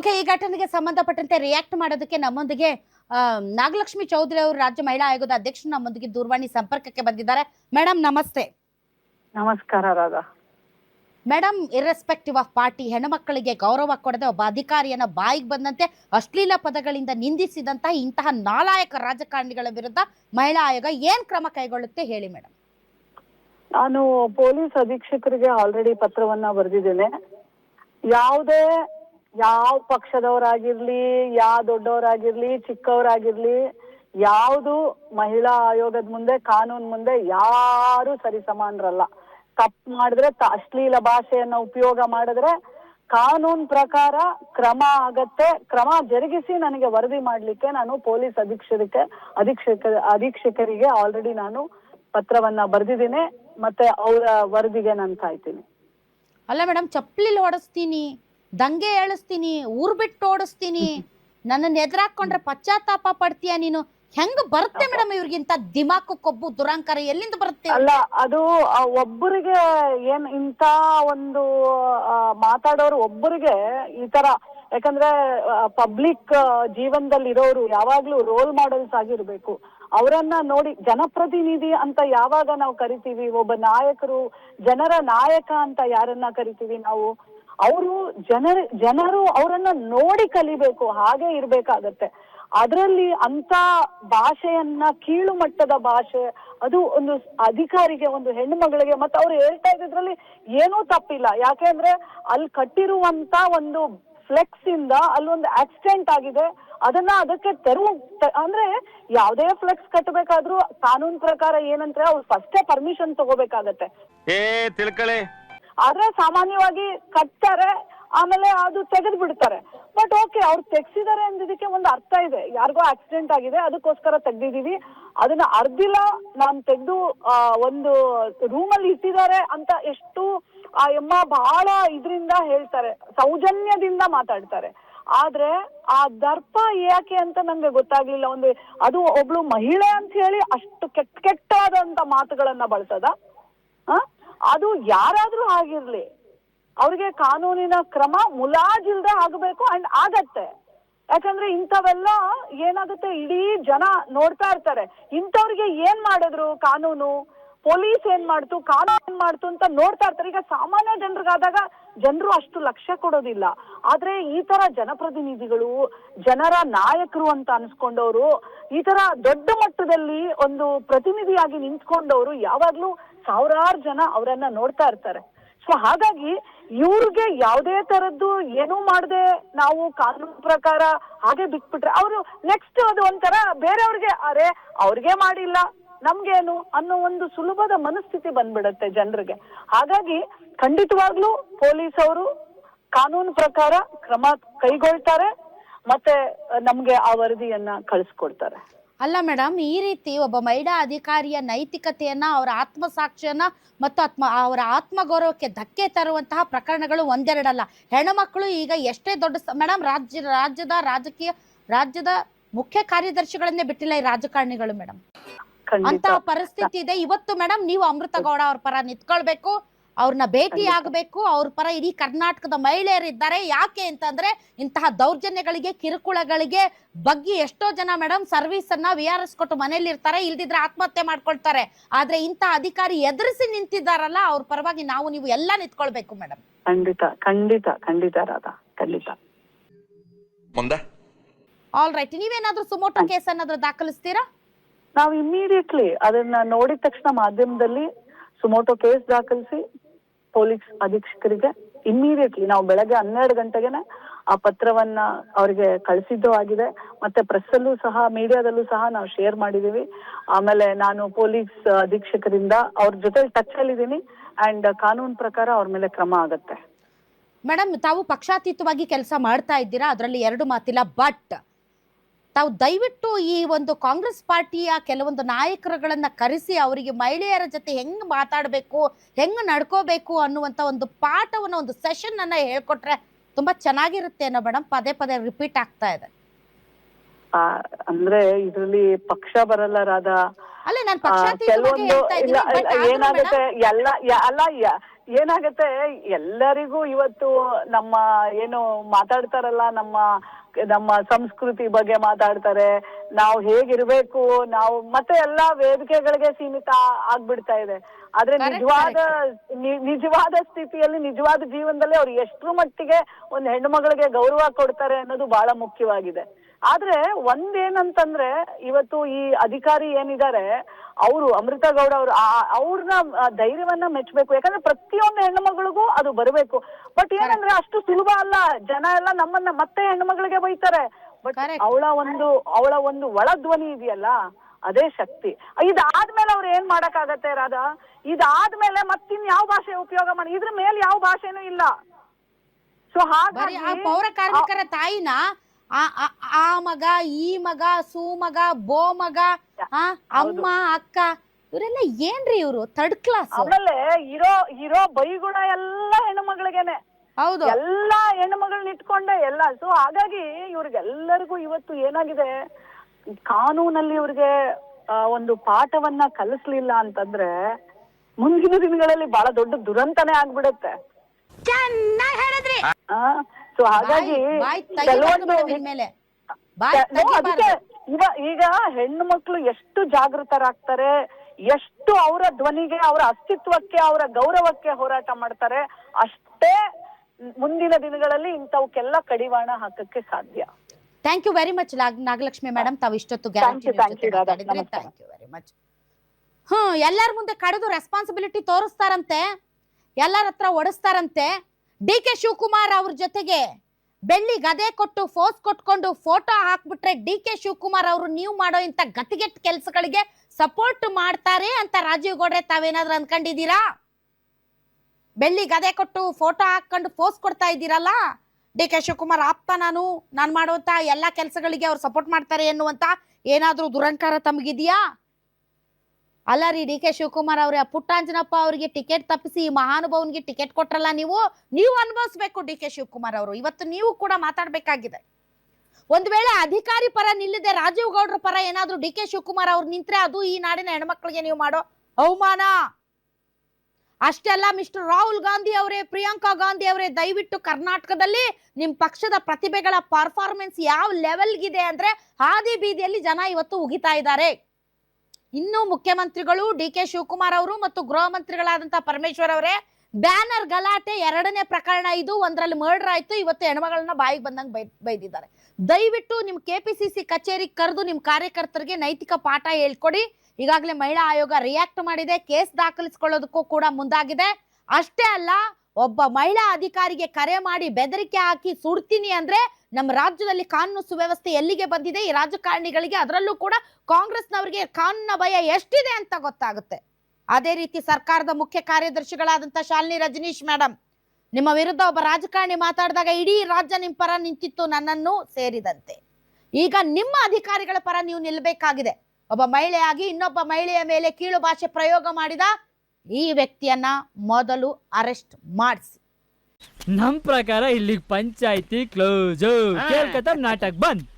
Okay ಈ ಘಟನೆಗೆ ಸಂಬಂಧಪಟ್ಟಂತೆ ರಿಯಾಕ್ಟ್ ಮಾಡೋದಕ್ಕೆ ನಮ್ಮೊಂದಿಗೆ ನಾಗಲಕ್ಷ್ಮಿ ಚೌಧರಿ ಅವರು ರಾಜ್ಯ ಮಹಿಳಾ ಆಯೋಗದ ಅಧ್ಯಕ್ಷರು ನಮ್ಮೊಂದಿಗೆ ದೂರವಾಣಿ ಸಂಪರ್ಕಕ್ಕೆ ಬಂದಿದ್ದಾರೆ. ಮೇಡಮ್ ನಮಸ್ತೆ. ನಮಸ್ಕಾರ Radha. Madam irrespective of party ಹೆಣ್ಣುಮಕ್ಕಳಿಗೆ ಗೌರವ ಕೊಡದೆ ಒಬ್ಬ ಅಧಿಕಾರಿಯನ್ನ ಬಾಯಿಗೆ ಬಂದಂತೆ ಅಶ್ಲೀಲ ಪದಗಳಿಂದ ನಿಂದಿಸಿದಂತಹ ಇಂತಹ ನಾಲಾಯಕ ರಾಜಕಾರಣಿಗಳ ವಿರುದ್ಧ ಮಹಿಳಾ ಆಯೋಗ ಏನ್ ಕ್ರಮ ಕೈಗೊಳ್ಳುತ್ತೆ ಹೇಳಿ ಮೇಡಮ್ ನಾನು ಪೊಲೀಸ್ ಅಧೀಕ್ಷಕರಿಗೆ ಆಲ್ರೆಡಿ ಪತ್ರವನ್ನ ಬರೆದಿದ್ದೇನೆ. ಯಾವುದೇ ಯಾವ ಪಕ್ಷದವರಾಗಿರ್ಲಿ ಯಾವ ದೊಡ್ಡವರಾಗಿರ್ಲಿ, ಚಿಕ್ಕವರಾಗಿರ್ಲಿ, ಯಾವುದು ಮಹಿಳಾ ಆಯೋಗದ ಮುಂದೆ, ಕಾನೂನು ಮುಂದೆ ಯಾರು ಸರಿ ಸಮಾನರಲ್ಲ ತಪ್ಪು ಮಾಡಿದ್ರೆ ಅಶ್ಲೀಲ ಭಾಷೆಯನ್ನ ಉಪಯೋಗ ಮಾಡಿದ್ರೆ ಕಾನೂನ್ ಪ್ರಕಾರ ಕ್ರಮ ಆಗತ್ತೆ, ಕ್ರಮ ಜರುಗಿಸಿ ನನಗೆ ವರದಿ ಮಾಡ್ಲಿಕ್ಕೆ ನಾನು ಪೊಲೀಸ್ ಅಧೀಕ್ಷಕರಿಗೆ, ಅಧೀಕ್ಷಕ, ಅಧೀಕ್ಷಕರಿಗೆ ಆಲ್ರೆಡಿ ನಾನು ಪತ್ರವನ್ನ ಬರೆದಿದ್ದೀನಿ, ಮತ್ತೆ ಅವರ ವರದಿಗೆ ನಾನು ಕಾಯ್ತೀನಿ. ಅಲ್ಲ ಮೇಡಮ್ ಚಪ್ಪಲಿ ಓಡಿಸ್ತೀನಿ. ದಂಗೆ ಏಳಿಸ್ತೀನಿ ಊರ್ ಬಿಟ್ಟು ಓಡಿಸ್ತೀನಿ ನನ್ನನ್ನು ಎದುರಾಕೊಂಡ್ರೆ ಪಶ್ಚಾತ್ತಾಪ ಪಡ್ತೀಯ ನೀನು? ಹೆಂಗ್ ಬರುತ್ತೆ ಮೇಡಮ್ ಇವ್ರಿಗಿಂತ ದಿಮಾಕು ಕೊಬ್ಬು ದುರಾಂಕಾರ ಎಲ್ಲಿಂದ ಬರುತ್ತೆ? ಅಲ್ಲ ಅದು ಒಬ್ಬರಿಗೆ ಏನ್ ಇಂತ ಒಂದು ಮಾತಾಡೋರು ಒಬ್ಬರಿಗೆ ಈ ತರ ಯಾಕಂದ್ರೆ ಪಬ್ಲಿಕ್ ಜೀವನದಲ್ಲಿ ಇರೋರು ಯಾವಾಗ್ಲೂ ರೋಲ್ ಮಾಡೆಲ್ಸ್ ಆಗಿರ್ಬೇಕು. ಅವರನ್ನ ನೋಡಿ ಜನಪ್ರತಿನಿಧಿ ಅಂತ ಯಾವಾಗ ನಾವು ಕರಿತೀವಿ ಒಬ್ಬ ನಾಯಕರು ಜನರ ನಾಯಕ ಅಂತ ಯಾರನ್ನ ಕರಿತೀವಿ ನಾವು? ಅವರು ಜನರ, ಜನರು ಅವರನ್ನ ನೋಡಿ ಕಲಿಬೇಕು, ಹಾಗೆ ಇರ್ಬೇಕಾಗತ್ತೆ. ಅದರಲ್ಲಿ ಅಂತ ಭಾಷೆಯನ್ನ ಕೀಳು ಮಟ್ಟದ ಭಾಷೆ, ಅದು ಒಂದು ಅಧಿಕಾರಿಗೆ, ಒಂದು ಹೆಣ್ಣು ಮಗಳಿಗೆ, ಮತ್ತೆ ಅವ್ರು ಹೇಳ್ತಾ ಇದ್ರಲ್ಲಿ ಏನೂ ತಪ್ಪಿಲ್ಲ. ಯಾಕೆಂದ್ರೆ ಅಲ್ಲಿ ಕಟ್ಟಿರುವಂತ ಒಂದು ಫ್ಲೆಕ್ಸ್ ಇಂದ ಅಲ್ಲೊಂದು ಆಕ್ಸಿಡೆಂಟ್ ಆಗಿದೆ. ಅದನ್ನ ಅದಕ್ಕೆ ತೆರವು ಅಂದ್ರೆ ಯಾವುದೇ ಫ್ಲೆಕ್ಸ್ ಕಟ್ಟಬೇಕಾದ್ರೂ ಕಾನೂನು ಪ್ರಕಾರ ಏನಂದ್ರೆ ಅವ್ರು ಫಸ್ಟೇ ಪರ್ಮಿಷನ್ ತಗೋಬೇಕಾಗತ್ತೆ. ಏ ತಿಳ್ಕಳಿ. ಆದ್ರೆ ಸಾಮಾನ್ಯವಾಗಿ ಕಟ್ತಾರೆ, ಆಮೇಲೆ ಅದು ತೆಗೆದು ಬಿಡ್ತಾರೆ. ಬಟ್ ಓಕೆ ಅವ್ರು ತೆಗ್ಸಿದ್ದಾರೆ ಅಂದಿದ್ದಕ್ಕೆ ಒಂದು ಅರ್ಥ ಇದೆ. ಯಾರಿಗೋ ಆಕ್ಸಿಡೆಂಟ್ ಆಗಿದೆ, ಅದಕ್ಕೋಸ್ಕರ ತೆಗ್ದಿದೀವಿ ಅದನ್ನ ಅರ್ಧಿಲ್ಲ ನಾನ್ ತೆಗೆದು ಒಂದು ರೂಮಲ್ಲಿ ಇಟ್ಟಿದ್ದಾರೆ ಅಂತ ಎಷ್ಟು, ಆ ಎಮ್ಮ ಬಹಳ ಇದರಿಂದ ಹೇಳ್ತಾರೆ, ಸೌಜನ್ಯದಿಂದ ಮಾತಾಡ್ತಾರೆ. ಆದ್ರೆ ಆ ದರ್ಪ ಯಾಕೆ ಅಂತ ನಂಗೆ ಗೊತ್ತಾಗ್ಲಿಲ್ಲ. ಒಂದು, ಅದು ಒಬ್ಳು ಮಹಿಳೆ ಅಂತ ಹೇಳಿ ಅಷ್ಟು ಕೆಟ್ಟ, ಕೆಟ್ಟಾದಂತ ಮಾತುಗಳನ್ನ ಬಳಸದ? ಅದು ಯಾರಾದ್ರೂ ಆಗಿರ್ಲಿ, ಅವ್ರಿಗೆ ಕಾನೂನಿನ ಕ್ರಮ ಮುಲಾಜಿಲ್ದೆ ಆಗಬೇಕು ಅಂಡ್ ಆಗತ್ತೆ. ಯಾಕಂದ್ರೆ ಇಂಥವೆಲ್ಲ ಏನಾಗುತ್ತೆ? ಇಡೀ ಜನ ನೋಡ್ತಾ ಇರ್ತಾರೆ. ಇಂಥವ್ರಿಗೆ ಏನ್ ಮಾಡಿದ್ರು ಕಾನೂನು? ಪೊಲೀಸ್ ಏನ್ ಮಾಡ್ತು? ಕಾನೂನು ಏನ್ ಮಾಡ್ತು ಅಂತ ನೋಡ್ತಾ ಇರ್ತಾರೆ. ಈಗ ಸಾಮಾನ್ಯ ಜನರಿಗಾದಾಗ ಜನರು ಅಷ್ಟು ಲಕ್ಷ್ಯ ಕೊಡೋದಿಲ್ಲ. ಆದ್ರೆ ಈ ತರ ಜನಪ್ರತಿನಿಧಿಗಳು, ಜನರ ನಾಯಕರು ಅಂತ ಅನ್ಸ್ಕೊಂಡವರು, ಈ ತರ ದೊಡ್ಡ ಮಟ್ಟದಲ್ಲಿ ಒಂದು ಪ್ರತಿನಿಧಿಯಾಗಿ ನಿಂತ್ಕೊಂಡವರು ಯಾವಾಗ್ಲೂ ಸಾವಿರಾರು ಜನ ಅವರನ್ನ ನೋಡ್ತಾ ಇರ್ತಾರೆ. ಸೊ ಹಾಗಾಗಿ ಇವ್ರಿಗೆ ಯಾವುದೇ ತರದ್ದು ಏನೂ ಮಾಡದೆ ನಾವು ಕಾನೂನು ಪ್ರಕಾರ ಹಾಗೆ ಬಿಟ್ಬಿಟ್ರೆ ಅವರು ನೆಕ್ಸ್ಟ್ ಅದು ಒಂಥರ ಬೇರೆಯವ್ರಿಗೆ, ಅರೆ, ಅವ್ರಿಗೆ ಮಾಡಿಲ್ಲ, ನಮ್ಗೇನು? ಅನ್ನೋ ಒಂದು ಸುಲಭದ ಮನಸ್ಥಿತಿ ಬಂದ್ಬಿಡತ್ತೆ ಜನರಿಗೆ. ಹಾಗಾಗಿ ಖಂಡಿತವಾಗ್ಲೂ ಪೊಲೀಸ್ ಅವರು ಕಾನೂನು ಪ್ರಕಾರ ಕ್ರಮ ಕೈಗೊಳ್ತಾರೆ, ಮತ್ತೆ ನಮ್ಗೆ ಆ ವರದಿಯನ್ನ ಕಳಿಸ್ಕೊಡ್ತಾರೆ. ಅಲ್ಲ ಮೇಡಮ್ ಈ ರೀತಿ ಒಬ್ಬ ಮಹಿಳಾ ಅಧಿಕಾರಿಯ ನೈತಿಕತೆಯನ್ನ ಅವರ ಆತ್ಮಸಾಕ್ಷಿಯನ್ನ ಮತ್ತು ಆತ್ಮ ಅವರ ಆತ್ಮಗೌರವಕ್ಕೆ ಧಕ್ಕೆ ತರುವಂತಹ ಪ್ರಕರಣಗಳು ಒಂದೆರಡಲ್ಲ. ಹೆಣ್ಣುಮಕ್ಕಳು ಈಗ ಎಷ್ಟೇ ದೊಡ್ಡ ಮೇಡಮ್ ರಾಜ್ಯ ರಾಜ್ಯದ ರಾಜಕೀಯ ರಾಜ್ಯದ ಮುಖ್ಯ ಕಾರ್ಯದರ್ಶಿಗಳನ್ನೇ ಬಿಟ್ಟಿಲ್ಲ ಈ ರಾಜಕಾರಣಿಗಳು ಮೇಡಮ್ ಅಂತ ಪರಿಸ್ಥಿತಿ ಇದೆ. ಇವತ್ತು ಮೇಡಮ್ ನೀವು ಅಮೃತ ಗೌಡ ಅವ್ರ ಪರ ನಿಂತ್ಕೊಳ್ಬೇಕು. ಅವ್ರನ್ನ ಭೇಟಿ ಆಗಬೇಕು ಅವ್ರ ಪರ ಇಡೀ ಕರ್ನಾಟಕದ ಮಹಿಳೆಯರಿದ್ದಾರೆ ಯಾಕೆ ಅಂತಂದ್ರೆ ಇಂತಹ ದೌರ್ಜನ್ಯಗಳಿಗೆ ಕಿರುಕುಳಗಳಿಗೆ ಬಗ್ಗೆ ಎಷ್ಟೋ ಜನ ಮೇಡಮ್ ಸರ್ವಿಸ್ ಅನ್ನ ವಿ ಆರ್ ಎಸ್ ಕೊಟ್ಟು ಮನೇಲಿ ಇರ್ತಾರೆ ಇಲ್ದಿದ್ರೆ ಆತ್ಮಹತ್ಯೆ ಮಾಡ್ಕೊಳ್ತಾರೆ. ಆದ್ರೆ ಇಂತಹ ಅಧಿಕಾರಿ ಎದುರಿಸಿ ನಿಂತಿದ್ದಾರಲ್ಲ ಅವ್ರ ಪರವಾಗಿ ನಾವು ನೀವು ಎಲ್ಲ ನಿಂತ್ಕೊಳ್ಬೇಕು ಮೇಡಮ್ ಖಂಡಿತ ಖಂಡಿತ ಖಂಡಿತ ರಾಧಾ ಖಂಡಿತ. ಮುಂದೆ? ಆಲ್ ರೈಟ್ ನೀವೇನಾದ್ರೂ ಸುಮೋಟೋ ಕೇಸ್ ಏನಾದ್ರೂ ದಾಖಲಿಸ್ತೀರಾ? ನಾವು ಇಮ್ಮಿಡಿಯೇಟ್ಲಿ ಅದನ್ನ ನೋಡಿದ ತಕ್ಷಣ ಮಾಧ್ಯಮದಲ್ಲಿ ಸುಮೋಟೋ ಕೇಸ್ ದಾಖಲಿಸಿ ಪೊಲೀಸ್ ಅಧೀಕ್ಷಕರಿಗೆ ಇಮ್ಮಿಡಿಯೇಟ್ಲಿ ನಾವು ಬೆಳಗ್ಗೆ ಹನ್ನೆರಡು ಗಂಟೆಗೆನೆ ಆ ಪತ್ರವನ್ನ ಅವರಿಗೆ ಕಳಿಸಿದ್ದು ಆಗಿದೆ. ಮತ್ತೆ ಪ್ರೆಸ್ ಅಲ್ಲೂ ಸಹ ಮೀಡಿಯಾದಲ್ಲೂ ಸಹ ನಾವು ಶೇರ್ ಮಾಡಿದೀವಿ. ಆಮೇಲೆ ನಾನು ಪೊಲೀಸ್ ಅಧೀಕ್ಷಕರಿಂದ ಅವ್ರ ಜೊತೆ ಟಚ್ ಅಲ್ಲಿ ಇದೀನಿ ಅಂಡ್ ಕಾನೂನು ಪ್ರಕಾರ ಅವ್ರ ಮೇಲೆ ಕ್ರಮ ಆಗತ್ತೆ. ಮೇಡಮ್ ತಾವು ಪಕ್ಷಾತೀತವಾಗಿ ಕೆಲಸ ಮಾಡ್ತಾ ಇದ್ದೀರಾ? ಅದರಲ್ಲಿ ಎರಡು ಮಾತಿಲ್ಲ ಬಟ್ ತಾವು ದಯವಿಟ್ಟು ಈ ಒಂದು ಕಾಂಗ್ರೆಸ್ ಪಾರ್ಟಿಯ ಕೆಲವೊಂದು ನಾಯಕರುಗಳನ್ನ ಕರೆಸಿ ಅವರಿಗೆ ಮಹಿಳೆಯರ ಜೊತೆ ಹೆಂಗ್ ಮಾತಾಡಬೇಕು ಹೆಂಗ್ ನಡ್ಕೋಬೇಕು ಅನ್ನುವಂತ ಒಂದು ಪಾಠವನ್ನ ಒಂದು ಸೆಷನ್ ಅನ್ನ ಹೇಳ್ಕೊಟ್ರೆ ತುಂಬಾ ಚೆನ್ನಾಗಿರುತ್ತೆ ಅನ್ನೋ ಮೇಡಮ್ ಪದೇ ಪದೇ ರಿಪೀಟ್ ಆಗ್ತಾ ಇದೆ. ಆ, ಅಂದ್ರೆ ಇದ್ರಲ್ಲಿ ಪಕ್ಷ ಬರಲ್ಲ ರಾಧಾ ಅಲ್ಲ ನಾನು ಆ, ಕೆಲವೊಂದು ಏನಾಗುತ್ತೆ ಎಲ್ಲ ಅಲ್ಲ ಏನಾಗುತ್ತೆ ಎಲ್ಲರಿಗೂ ಇವತ್ತು ನಮ್ಮ ಏನು ಮಾತಾಡ್ತಾರಲ್ಲ ನಮ್ಮ ನಮ್ಮ ಸಂಸ್ಕೃತಿ ಬಗ್ಗೆ ಮಾತಾಡ್ತಾರೆ ನಾವು ಹೇಗಿರ್ಬೇಕು ನಾವು ಮತ್ತೆ ಎಲ್ಲಾ ವೇದಿಕೆಗಳಿಗೆ ಸೀಮಿತ ಆಗ್ಬಿಡ್ತಾ ಇದೆ. ಆದ್ರೆ ನಿಜವಾದ ನಿಜವಾದ ಸ್ಥಿತಿಯಲ್ಲಿ ನಿಜವಾದ ಜೀವನದಲ್ಲಿ ಅವ್ರು ಎಷ್ಟ್ರ ಮಟ್ಟಿಗೆ ಒಂದ್ ಹೆಣ್ಣು ಮಗಳಿಗೆ ಗೌರವ ಕೊಡ್ತಾರೆ ಅನ್ನೋದು ಬಹಳ ಮುಖ್ಯವಾಗಿದೆ. ಆದ್ರೆ ಒಂದೇನಂತಂದ್ರೆ ಇವತ್ತು ಈ ಅಧಿಕಾರಿ ಏನಿದ್ದಾರೆ ಅವರು ಅಮೃತ ಗೌಡ ಅವರು ಅವ್ರನ್ನ ಧೈರ್ಯವನ್ನ ಮೆಚ್ಚಬೇಕು. ಯಾಕಂದ್ರೆ ಪ್ರತಿಯೊಂದು ಹೆಣ್ಣು ಮಗಳಿಗೂ ಅದು ಬರಬೇಕು. ಬಟ್ ಏನಂದ್ರೆ ಅಷ್ಟು ಸುಲಭ ಅಲ್ಲ. ಜನ ಎಲ್ಲ ನಮ್ಮನ್ನ ಮತ್ತೆ ಹೆಣ್ಣು ಮಗಳಿಗೆ ಬೈತಾರೆ. ಬಟ್ ಅವಳ ಒಂದು ಅವಳ ಒಂದು ಒಳ ಧ್ವನಿ ಇದೆಯಲ್ಲ ಅದೇ ಶಕ್ತಿ. ಇದಾದ್ಮೇಲೆ ಅವ್ರು ಏನ್ ಮಾಡಕ್ಕಾಗತ್ತೆ ರಾಧಾ? ಇದಾದ್ಮೇಲೆ ಮತ್ತಿನ್ ಯಾವ ಭಾಷೆ ಉಪಯೋಗ ಮಾಡಿ? ಇದ್ರ ಮೇಲೆ ಯಾವ ಭಾಷೆನೂ ಇಲ್ಲ. ಸೊ ಹಾಗಾಗಿ ಪೌರ ಕಾರ್ಮಿಕರ ತಾಯಿನ ಆ ಆ- ಆ ಮಗ ಈ ಮಗ ಸೂ ಮಗ ಬೋ ಮಗ ಆ ಅಮ್ಮ ಅಕ್ಕ ಇವರೆಲ್ಲ ಏನ್ರಿ ಇವ್ರು? ಥರ್ಡ್ ಕ್ಲಾಸ್ ಆಮೇಲೆ ಇರೋ ಇರೋ ಬೈಗುಣ ಎಲ್ಲ ಹೆಣ್ಣು ಮಗಳಿಗೆನೆ ಹೌದು. ಎಲ್ಲಾ ಹೆಣ್ಣು ಮಗಳನ್ನ ಇಟ್ಕೊಂಡೆ ಎಲ್ಲ. ಸೊ ಹಾಗಾಗಿ ಇವ್ರಿಗೆಲ್ಲರಿಗೂ ಇವತ್ತು ಏನಾಗಿದೆ? ಕಾನೂನಲ್ಲಿ ಇವ್ರಿಗೆ ಒಂದು ಪಾಠವನ್ನ ಕಲಿಸ್ಲಿಲ್ಲ ಅಂತಂದ್ರೆ ಮುಂದಿನ ದಿನಗಳಲ್ಲಿ ಬಹಳ ದೊಡ್ಡ ದುರಂತನೇ ಆಗ್ಬಿಡತ್ತೆ. ಚೆನ್ನಾಗಿ ಹೇಳಿದ್ರಿ. ಸೊ ಹಾಗಾಗಿ ಕೆಲವೊಂದು ಈಗ ಹೆಣ್ಣು ಮಕ್ಕಳು ಎಷ್ಟು ಜಾಗೃತರಾಗ್ತಾರೆ ಎಷ್ಟು ಅವರ ಧ್ವನಿಗೆ ಅವರ ಅಸ್ತಿತ್ವಕ್ಕೆ ಅವರ ಗೌರವಕ್ಕೆ ಹೋರಾಟ ಮಾಡ್ತಾರೆ ಅಷ್ಟೇ ಮುಂದಿನ ದಿನಗಳಲ್ಲಿ ಇಂಥವಕ್ಕೆಲ್ಲ ಕಡಿವಾಣ ಹಾಕಕ್ಕೆ ಸಾಧ್ಯ. Thank you very much Nagalakshmi madam ತಾವು ಇಷ್ಟೊತ್ತು ಹ್ಮ್ ಎಲ್ಲರ ಮುಂದೆ ಕಡಿದು ರೆಸ್ಪಾನ್ಸಿಬಿಲಿಟಿ ತೋರಿಸ್ತಾರಂತೆ. ಎಲ್ಲಾರ ಹತ್ರ ಒಡಿಸ್ತಾರಂತೆ. ಡಿ ಕೆ ಶಿವಕುಮಾರ್ ಅವ್ರ ಜೊತೆಗೆ ಬೆಳ್ಳಿ ಗದೆ ಕೊಟ್ಟು ಫೋಸ್ ಕೊಟ್ಕೊಂಡು ಫೋಟೋ ಹಾಕ್ಬಿಟ್ರೆ ಡಿ ಕೆ ಶಿವಕುಮಾರ್ ಅವರು ನೀವು ಮಾಡೋ ಇಂಥ ಗತಿಗೆಟ್ ಕೆಲಸಗಳಿಗೆ ಸಪೋರ್ಟ್ ಮಾಡ್ತಾರೆ ಅಂತ ರಾಜೀವ್ ಗೌಡ್ರೆ ತಾವೇನಾದ್ರೂ ಅನ್ಕೊಂಡಿದ್ದೀರಾ? ಬೆಳ್ಳಿ ಗದೆ ಕೊಟ್ಟು ಫೋಟೋ ಹಾಕೊಂಡು ಫೋಸ್ ಕೊಡ್ತಾ ಇದ್ದೀರಲ್ಲ? ಡಿ ಕೆ ಶಿವಕುಮಾರ್ ಆಪ್ತ ನಾನು ನಾನು ಮಾಡುವಂತ ಎಲ್ಲ ಕೆಲಸಗಳಿಗೆ ಅವ್ರು ಸಪೋರ್ಟ್ ಮಾಡ್ತಾರೆ ಎನ್ನುವಂತ ಏನಾದ್ರೂ ದುರಂಕಾರ ತಮಗಿದೆಯಾ? ಅಲ್ಲ ರೀ, ಡಿ ಕೆ ಶಿವಕುಮಾರ್ ಅವ್ರೆ ಪುಟ್ಟಾಂಜನಪ್ಪ ಅವರಿಗೆ ಟಿಕೆಟ್ ತಪ್ಪಿಸಿ ಈ ಮಹಾನುಭಾವನಿಗೆ ಟಿಕೆಟ್ ಕೊಟ್ರಲ್ಲ ನೀವು? ನೀವು ಅನುಭವಿಸ್ಬೇಕು ಡಿ ಕೆ ಶಿವಕುಮಾರ್ ಅವರು. ಇವತ್ತು ನೀವು ಕೂಡ ಮಾತಾಡ್ಬೇಕಾಗಿದೆ. ಒಂದ್ ವೇಳೆ ಅಧಿಕಾರಿ ಪರ ನಿಲ್ಲದೆ, ರಾಜೀವ್ ಗೌಡ್ರ ಪರ ಏನಾದ್ರೂ ಡಿ ಕೆ ಶಿವಕುಮಾರ್ ಅವ್ರು ನಿಂತ್ರೆ ಅದು ಈ ನಾಡಿನ ಹೆಣ್ಮಕ್ಳಿಗೆ ನೀವು ಮಾಡೋ ಅವಮಾನ? ಅಷ್ಟೆಲ್ಲ ಮಿಸ್ಟರ್ ರಾಹುಲ್ ಗಾಂಧಿ ಅವರೇ, ಪ್ರಿಯಾಂಕಾ ಗಾಂಧಿ ಅವರೇ, ದಯವಿಟ್ಟು ಕರ್ನಾಟಕದಲ್ಲಿ ನಿಮ್ ಪಕ್ಷದ ಪ್ರತಿಭೆಗಳ ಪರ್ಫಾರ್ಮೆನ್ಸ್ ಯಾವ ಲೆವೆಲ್ಗಿದೆ ಅಂದ್ರೆ ಹಾದಿ ಬೀದಿಯಲ್ಲಿ ಜನ ಇವತ್ತು ಉಗಿತಾ ಇದ್ದಾರೆ. ಇನ್ನು ಮುಖ್ಯಮಂತ್ರಿಗಳು ಡಿ ಕೆ ಶಿವಕುಮಾರ್ ಅವರು ಮತ್ತು ಗೃಹ ಮಂತ್ರಿಗಳಾದಂತ ಪರಮೇಶ್ವರ್ ಅವರೇ, ಬ್ಯಾನರ್ ಗಲಾಟೆ ಎರಡನೇ ಪ್ರಕರಣ ಇದು, ಒಂದರಲ್ಲಿ ಮರ್ಡರ್ ಆಯ್ತು, ಇವತ್ತು ಹೆಣ್ಮಗಳನ್ನ ಬಾಯಿಗೆ ಬಂದಂಗೆ ಬೈ, ಬೈದಿದ್ದಾರೆ. ದಯವಿಟ್ಟು ನಿಮ್ ಕೆಪಿಸಿಸಿ ಕಚೇರಿ ಕರೆದು ನಿಮ್ ಕಾರ್ಯಕರ್ತರಿಗೆ ನೈತಿಕ ಪಾಠ ಹೇಳ್ಕೊಡಿ. ಈಗಾಗಲೇ ಮಹಿಳಾ ಆಯೋಗ ರಿಯಾಕ್ಟ್ ಮಾಡಿದೆ, ಕೇಸ್ ದಾಖಲಿಸಿಕೊಳ್ಳೋದಕ್ಕೂ ಕೂಡ ಮುಂದಾಗಿದೆ. ಅಷ್ಟೇ ಅಲ್ಲ ಒಬ್ಬ ಮಹಿಳಾ ಅಧಿಕಾರಿಗೆ ಕರೆ ಮಾಡಿ ಬೆದರಿಕೆ ಹಾಕಿ ಸುಡ್ತೀನಿ ಅಂದ್ರೆ ನಮ್ಮ ರಾಜ್ಯದಲ್ಲಿ ಕಾನೂನು ಸುವ್ಯವಸ್ಥೆ ಎಲ್ಲಿಗೆ ಬಂದಿದೆ? ಈ ರಾಜಕಾರಣಿಗಳಿಗೆ ಅದರಲ್ಲೂ ಕೂಡ ಕಾಂಗ್ರೆಸ್ನವರಿಗೆ ಕಾನೂನಿನ ಭಯ ಎಷ್ಟಿದೆ ಅಂತ ಗೊತ್ತಾಗುತ್ತೆ. ಅದೇ ರೀತಿ ಸರ್ಕಾರದ ಮುಖ್ಯ ಕಾರ್ಯದರ್ಶಿಗಳಾದಂತ ಶಾಲಿನಿ ರಜನೀಶ್ ಮೇಡಮ್ ನಿಮ್ಮ ವಿರುದ್ಧ ಒಬ್ಬ ರಾಜಕಾರಣಿ ಮಾತಾಡಿದಾಗ ಇಡೀ ರಾಜ್ಯ ನಿಮ್ಮ ಪರ ನಿಂತಿತ್ತು, ನನ್ನನ್ನು ಸೇರಿದಂತೆ. ಈಗ ನಿಮ್ಮ ಅಧಿಕಾರಿಗಳ ಪರ ನೀವು ನಿಲ್ಲಬೇಕಾಗಿದೆ ಒಬ್ಬ ಮಹಿಳೆಯಾಗಿ ಇನ್ನೊಬ್ಬ ಮಹಿಳೆಯ ಮೇಲೆ ಕೀಳು ಭಾಷೆ ಪ್ರಯೋಗ ಮಾಡಿದ ಈ ವ್ಯಕ್ತಿಯನ್ನ ಮೊದಲು ಅರೆಸ್ಟ್ ಮಾಡಿಸಿ. ನಮ್ ಪ್ರಕಾರ ಇಲ್ಲಿ ಪಂಚಾಯತಿ ಕ್ಲೋಸ್ ಕೇಳ್ಕತ್ತ ನಾಟಕ ಬಂದ್.